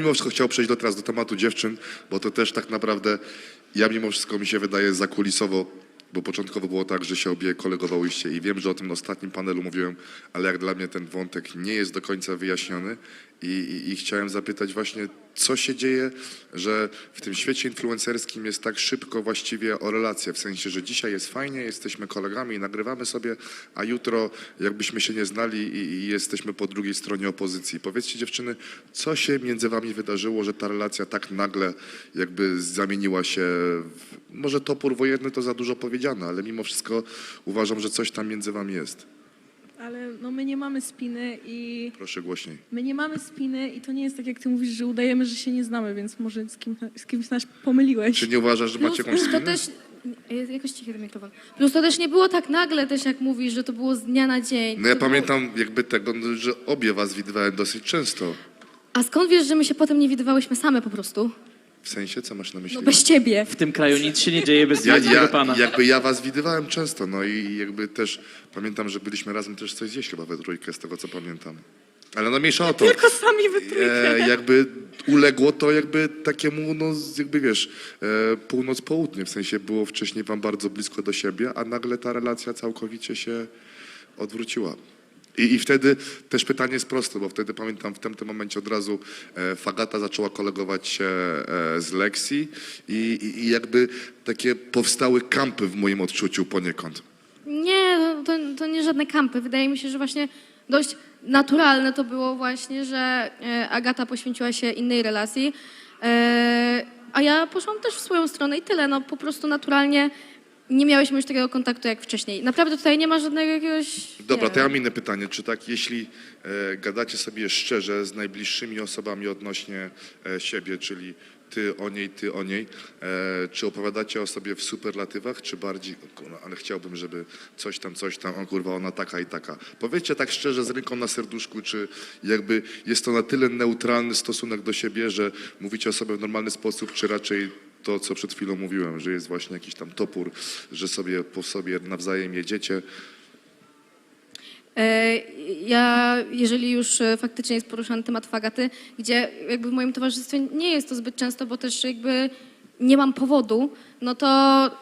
Mimo wszystko chciał przejść do teraz do tematu dziewczyn, bo to też tak naprawdę ja mimo wszystko mi się wydaje zakulisowo, bo początkowo było tak, że się obie kolegowałyście i wiem, że o tym na ostatnim panelu mówiłem, ale jak dla mnie ten wątek nie jest do końca wyjaśniony i, i, i chciałem zapytać właśnie, co się dzieje, że w tym świecie influencerskim jest tak szybko właściwie o relacje, w sensie, że dzisiaj jest fajnie, jesteśmy kolegami i nagrywamy sobie, a jutro jakbyśmy się nie znali i, i jesteśmy po drugiej stronie opozycji. Powiedzcie dziewczyny, co się między wami wydarzyło, że ta relacja tak nagle jakby zamieniła się w, może topór wojenny to za dużo powiedziane, ale mimo wszystko uważam, że coś tam między wami jest. Ale no my nie mamy spiny i Proszę głośniej. my nie mamy spiny i to nie jest tak jak ty mówisz, że udajemy, że się nie znamy, więc może z, kim, z kimś nas pomyliłeś. Czy nie uważasz, że macie jakąś plus to spinę? też... Jest jakoś cichy ten mikrofon. Plus to też nie było tak nagle też, jak mówisz, że to było z dnia na dzień. No ja To było- pamiętam jakby tego, no, że obie was widywałem dosyć często. A skąd wiesz, że my się potem nie widywałyśmy same po prostu? W sensie, co masz na myśli? No bez ciebie. W tym kraju nic się nie dzieje bez Ja, ja, ja, pana. jakby ja was widywałem często, no i jakby też pamiętam, że byliśmy razem też coś zjeść chyba we trójkę, z tego co pamiętam. Ale no mniejsza o to. Tylko sami we trójkę. E, jakby uległo to jakby takiemu, no jakby wiesz, e, północ-południe, w sensie było wcześniej wam bardzo blisko do siebie, a nagle ta relacja całkowicie się odwróciła. I, I wtedy też pytanie jest proste, bo wtedy pamiętam w tym, tym momencie od razu e, Fagata zaczęła kolegować się e, z Lexi i, i, i jakby takie powstały kampy w moim odczuciu poniekąd. Nie, to, to nie żadne kampy. Wydaje mi się, że właśnie dość naturalne to było właśnie, że e, Agata poświęciła się innej relacji, a ja poszłam też w swoją stronę i tyle. No po prostu naturalnie nie miałyśmy już takiego kontaktu jak wcześniej. Naprawdę tutaj nie ma żadnego jakiegoś... Dobra, nie to ja wiem. mam inne pytanie. Czy tak, jeśli e, gadacie sobie szczerze z najbliższymi osobami odnośnie e, siebie, czyli ty o niej, ty o niej, e, czy opowiadacie o sobie w superlatywach, czy bardziej, o kurwa, ale chciałbym, żeby coś tam, coś tam, o kurwa, ona taka i taka. Powiedzcie tak szczerze, z ręką na serduszku, czy jakby jest to na tyle neutralny stosunek do siebie, że mówicie o sobie w normalny sposób, czy raczej to, co przed chwilą mówiłem, że jest właśnie jakiś tam topór, że sobie po sobie nawzajem jedziecie, E, Ja, jeżeli już e, faktycznie jest poruszany temat fagaty, gdzie jakby w moim towarzystwie nie jest to zbyt często, bo też jakby nie mam powodu, no to,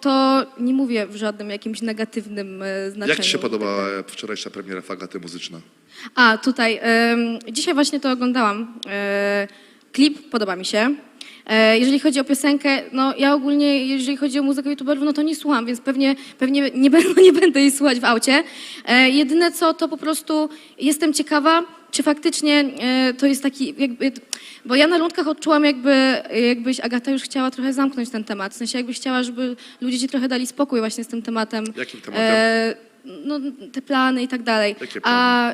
to nie mówię w żadnym jakimś negatywnym e, znaczeniu. Jak Ci się podobała wczorajsza premiera Fagaty muzyczna? A, tutaj. em, dzisiaj właśnie to oglądałam. E, klip podoba mi się. E, jeżeli chodzi o piosenkę, no ja ogólnie, jeżeli chodzi o muzykę youtuberów, no to nie słucham, więc pewnie, pewnie nie, będę, nie będę jej słuchać w aucie. E, jedyne co, to po prostu jestem ciekawa, czy faktycznie e, to jest taki, jakby, bo ja na rundkach odczułam jakby, jakbyś Agata już chciała trochę zamknąć ten temat, w sensie jakbyś chciała, żeby ludzie ci trochę dali spokój właśnie z tym tematem. Jakim tematem? E, no te plany i tak dalej. Jakie A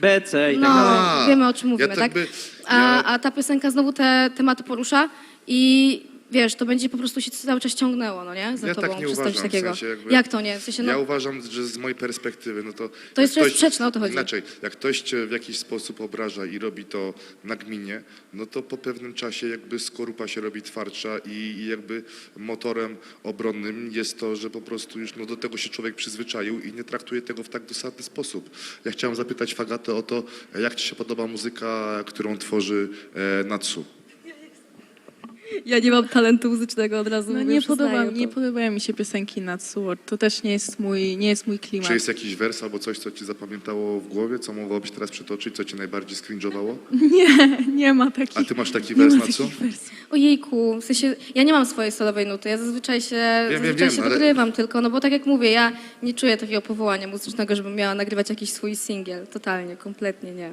B, C i tak no, dalej. Wiemy o czym mówimy, ja tak? tak by- A, ja- a ta piosenka znowu te tematy porusza i wiesz, to będzie po prostu się cały czas ciągnęło, no nie? Za Ja tobą tak nie przez coś uważam, w takiego. sensie jakby- Jak to nie? W sensie, no, Ja uważam, że z mojej perspektywy, no to... To jest jak coś sprzeczne, o to chodzi. Inaczej, jak ktoś Cię w jakiś sposób obraża i robi to nagminnie, no to po pewnym czasie jakby skorupa się robi twardsza i, i jakby motorem obronnym jest to, że po prostu już no, do tego się człowiek przyzwyczaił i nie traktuje tego w tak dosadny sposób. Ja chciałem zapytać Fagatę o to, jak Ci się podoba muzyka, którą tworzy e, Natsu? Ja nie mam talentu muzycznego od razu. No mówię, nie, przyznaję podoba, to. nie podobają mi się piosenki na Sword. To też nie jest mój, nie jest mój klimat. Czy jest jakiś wers albo coś, co Ci zapamiętało w głowie, co mogłabyś teraz przytoczyć, co Cię najbardziej skringowało? Nie, nie ma takich. A Ty masz taki nie wers ma na co? takich. Ojejku, w sensie, ja nie mam swojej solowej nuty, ja zazwyczaj się, wiem, zazwyczaj wiem, się ale- dogrywam tylko, no bo tak jak mówię, ja nie czuję takiego powołania muzycznego, żebym miała nagrywać jakiś swój singiel. Totalnie, kompletnie nie.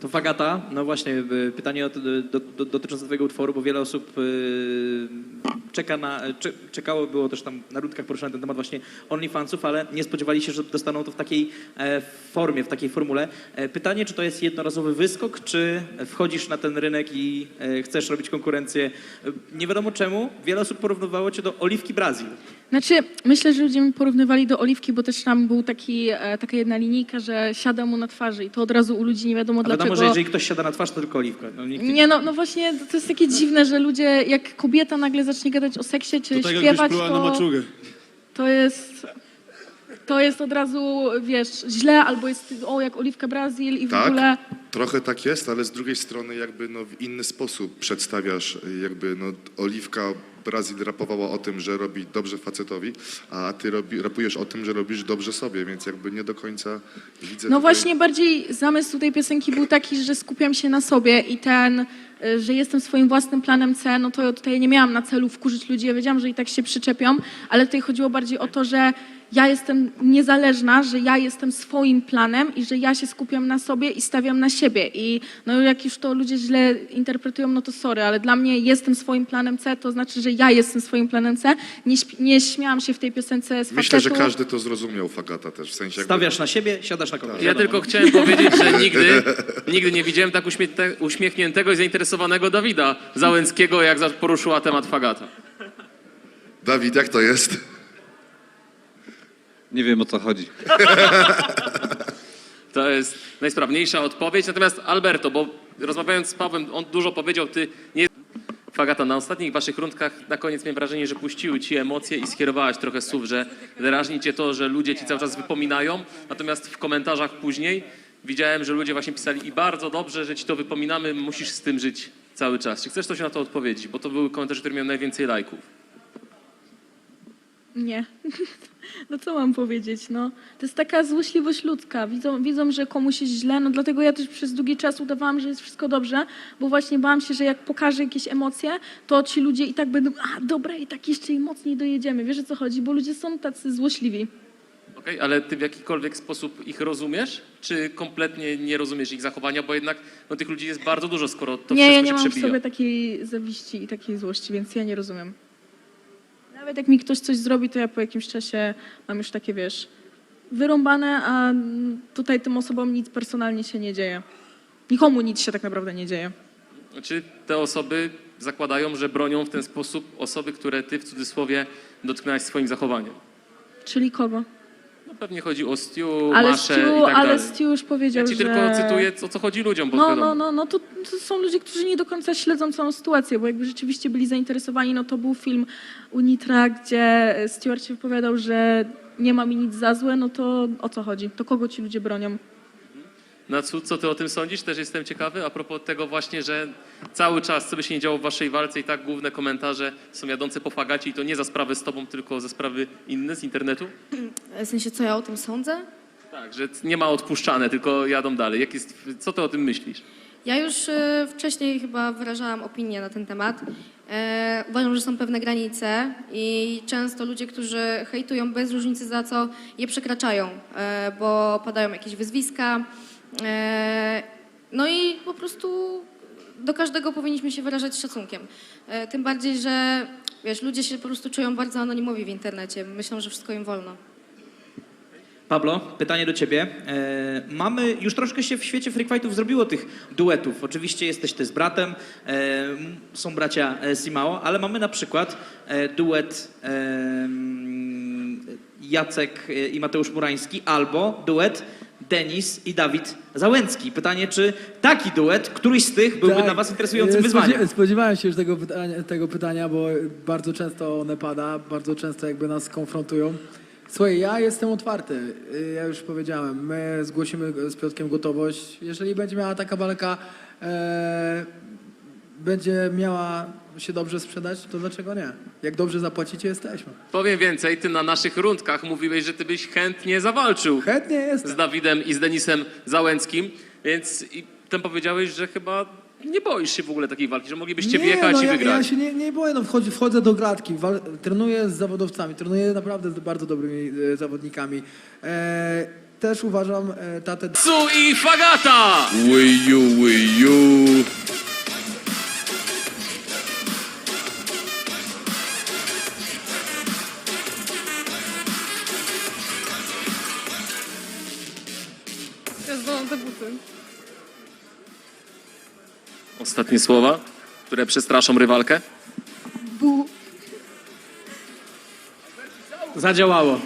To Fagata, no właśnie, pytanie do, do, dotyczące twojego utworu, bo wiele osób y, czeka na, cze, czekało, było też tam na rundkach poruszany ten temat właśnie OnlyFansów, ale nie spodziewali się, że dostaną to w takiej e, formie, w takiej formule. E, pytanie, czy to jest jednorazowy wyskok, czy wchodzisz na ten rynek i e, chcesz robić konkurencję? Nie wiadomo czemu, wiele osób porównywało cię do Oliwki Brazil. Znaczy, myślę, że ludzie mi porównywali do Oliwki, bo też tam był taki, e, taka jedna linijka, że siada mu na twarzy i to od razu u ludzi nie wiadomo A dlaczego. wiadomo, że jeżeli ktoś siada na twarz, to tylko Oliwka. No, nikt Nie no, no właśnie, to jest takie dziwne, że ludzie, jak kobieta nagle zacznie gadać o seksie czy To tak jakbyś śpiewać, pluła na to, maczugę. to jest... To jest od razu, wiesz, źle, albo jest, o, jak Oliwka Brazil i w Tak? ogóle... Trochę tak jest, ale z drugiej strony jakby no w inny sposób przedstawiasz, y, jakby no Oliwka Brazil rapowała o tym, że robi dobrze facetowi, a ty robi, rapujesz o tym, że robisz dobrze sobie, więc jakby nie do końca widzę No tutaj- właśnie bardziej zamysł tej piosenki był taki, że skupiam się na sobie i ten, y, że jestem swoim własnym planem C, no to tutaj nie miałam na celu wkurzyć ludzi, ja wiedziałam, że i tak się przyczepią, ale tutaj chodziło bardziej o to, że ja jestem niezależna, że ja jestem swoim planem i że ja się skupiam na sobie i stawiam na siebie i no jak już to ludzie źle interpretują, no to sorry, ale dla mnie jestem swoim planem C, to znaczy, że ja jestem swoim planem C, nie, nie śmiałam się w tej piosence z Myślę, że facetu. każdy to zrozumiał, Fagata też, w sensie jakby... Stawiasz na siebie, siadasz na kogoś. Ja Wiadomo. tylko chciałem powiedzieć, że nigdy, nigdy nie widziałem tak uśmiechnięte- uśmiechniętego i zainteresowanego Dawida Załęckiego, jak poruszyła temat Fagata. Dawid, jak to jest? Nie wiem o co chodzi. To jest najsprawniejsza odpowiedź. Natomiast Alberto, bo rozmawiając z Pawłem, on dużo powiedział, ty nie... Fagata, na ostatnich waszych rundkach na koniec miałem wrażenie, że puściły ci emocje i skierowałaś trochę słów, że drażni cię to, że ludzie ci cały czas wypominają, natomiast w komentarzach później widziałem, że ludzie właśnie pisali i bardzo dobrze, że ci to wypominamy, musisz z tym żyć cały czas. Czy chcesz coś na to odpowiedzieć? Bo to były komentarze, które miały najwięcej lajków. Nie. No co mam powiedzieć, no. To jest taka złośliwość ludzka. Widzą, widzą, że komuś jest źle, no dlatego ja też przez długi czas udawałam, że jest wszystko dobrze, bo właśnie bałam się, że jak pokażę jakieś emocje, to ci ludzie i tak będą, a dobra, i tak jeszcze i mocniej dojedziemy. Wiesz o co chodzi? Bo ludzie są tacy złośliwi. Okej, ale ty w jakikolwiek sposób ich rozumiesz, czy kompletnie nie rozumiesz ich zachowania, bo jednak no, tych ludzi jest bardzo dużo, skoro to nie, wszystko ja nie się mam w sobie takiej zawiści i takiej złości, więc ja nie rozumiem. Nawet jak mi ktoś coś zrobi, to ja po jakimś czasie mam już takie, wiesz, wyrąbane, a tutaj tym osobom nic personalnie się nie dzieje. Nikomu nic się tak naprawdę nie dzieje. Czy te osoby zakładają, że bronią w ten sposób osoby, które ty w cudzysłowie dotknęłaś swoim zachowaniem? Czyli kogo? No pewnie chodzi o Stu, Ale Maszę Stu, i tak ale dalej. Stu już powiedział, Ja ci że... tylko cytuję, o co chodzi ludziom, bo No, wiadomo. no, no, no to, to są ludzie, którzy nie do końca śledzą całą sytuację, bo jakby rzeczywiście byli zainteresowani, no to był film Unitra, gdzie Stewart się wypowiadał, że nie ma mi nic za złe, no to o co chodzi? To kogo ci ludzie bronią? Nacu, co ty o tym sądzisz? Też jestem ciekawy a propos tego właśnie, że cały czas, co by się nie działo w waszej walce i tak główne komentarze są jadące po fagacie i to nie za sprawy z tobą, tylko za sprawy inne z internetu? W sensie, co ja o tym sądzę? Tak, że nie ma odpuszczane, tylko jadą dalej. Jak jest, co ty o tym myślisz? Ja już e, wcześniej chyba wyrażałam opinię na ten temat. E, uważam, że są pewne granice i często ludzie, którzy hejtują bez różnicy za co, je przekraczają, e, bo padają jakieś wyzwiska. E, no i po prostu do każdego powinniśmy się wyrażać szacunkiem. E, tym bardziej, że wiesz, ludzie się po prostu czują bardzo anonimowi w internecie. Myślą, że wszystko im wolno. Pablo, pytanie do ciebie. E, mamy, już troszkę się w świecie freak fightów zrobiło tych duetów. Oczywiście jesteś ty z bratem, e, są bracia e, Simao, ale mamy na przykład e, duet e, Jacek i Mateusz Murański albo duet Denis i Dawid Załęcki. Pytanie, czy taki duet, któryś z tych byłby Tak, dla was interesującym e, wyzwaniem? spodziewa- Spodziewałem się już tego pytania, tego pytania, bo bardzo często one pada, bardzo często jakby nas konfrontują. Słuchaj, ja jestem otwarty, y, ja już powiedziałem, my zgłosimy z Piotrkiem gotowość. Jeżeli będzie miała taka walka, e, będzie miała się dobrze sprzedać, to dlaczego nie? Jak dobrze zapłacicie, jesteśmy. Powiem więcej, ty na naszych rundkach mówiłeś, że ty byś chętnie zawalczył Chętnie jestem. z Dawidem i z Denisem Załęckim, więc i tam powiedziałeś, że chyba nie boisz się w ogóle takiej walki, że moglibyście wjechać no, i ja, wygrać. Ja się nie, nie boję, no wchodzę, wchodzę do gratki, wal, trenuję z zawodowcami, trenuję naprawdę z bardzo dobrymi e, zawodnikami. E, też uważam e, tatę Su i Fagata! Wiju, wiju. Ostatnie słowa, które przestraszą rywalkę. Bu. Zadziałało.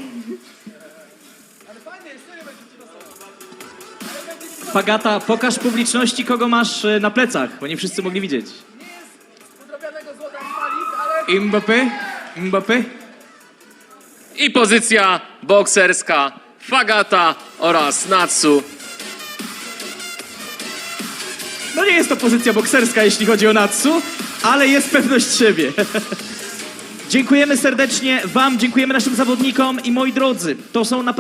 Fagata, pokaż publiczności, kogo masz e, na plecach, bo nie wszyscy mogli widzieć. Mbappé? Mbappé? I pozycja bokserska Fagata oraz Natsu. No nie jest to pozycja bokserska, jeśli chodzi o Natsu, ale jest pewność siebie. Dziękujemy serdecznie Wam, dziękujemy naszym zawodnikom i moi drodzy, to są naprawdę